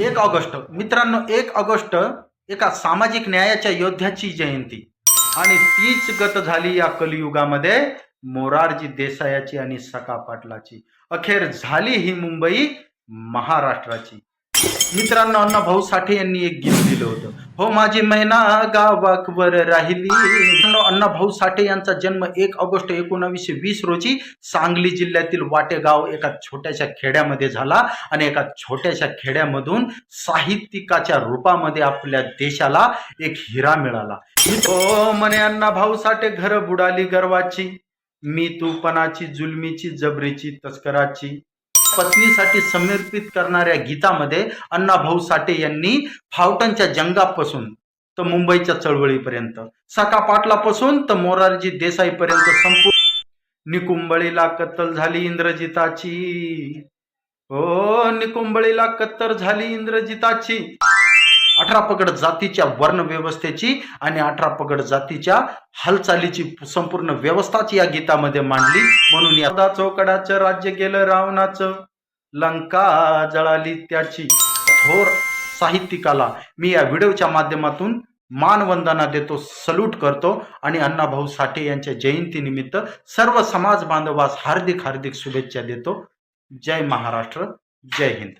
एक ऑगस्ट मित्रांनो एक ऑगस्ट एका सामाजिक न्यायाच्या योद्ध्याची जयंती. आणि तीच गत झाली या कलियुगामध्ये मोरारजी देसायाची आणि सखा पाटलाची अखेर झाली ही मुंबई महाराष्ट्राची. मित्रांनो अण्णा भाऊ साठे यांनी एक गीत दिलं होतं. हो माझी मैना गावाकवर राहिली. मित्रांनो, अण्णा भाऊ साठे यांचा जन्म एक ऑगस्ट एकोणावीसशे वीस रोजी सांगली जिल्ह्यातील वाटेगाव एका छोट्याशा खेड्यामध्ये झाला आणि एका छोट्याशा खेड्यामधून साहित्यिकाच्या रूपामध्ये आपल्या देशाला एक हिरा मिळाला. हो म्हणे अण्णा भाऊ साठे घर बुडाली गर्वाची. मी तूपणाची जुलमीची जबरीची तस्कराची. पत्नीसाठी समर्पित करणाऱ्या गीतामध्ये अण्णाभाऊ साठे यांनी फावटनच्या जंगापासून तर मुंबईच्या चळवळीपर्यंत सका पाटलापासून तर मोरारजी देसाईपर्यंत संपूर्ण निकुंबळीला कत्तल झाली इंद्रजिताची. हो निकुंबळीला कत्तर झाली इंद्रजिताची. अठरा पकड जातीच्या वर्णव्यवस्थेची आणि अठरा पकड जातीच्या हालचालीची संपूर्ण व्यवस्थाच या गीतामध्ये मांडली. म्हणून या चौकडाचं राज्य गेलं रावणाचं. लंका जळाली त्याची थोर साहित्यिकाला. मी या व्हिडिओच्या माध्यमातून मानवंदना देतो सल्यूट करतो आणि अण्णाभाऊ साठे यांच्या जयंतीनिमित्त सर्व समाज बांधवास हार्दिक हार्दिक शुभेच्छा देतो. जय महाराष्ट्र जय हिंद.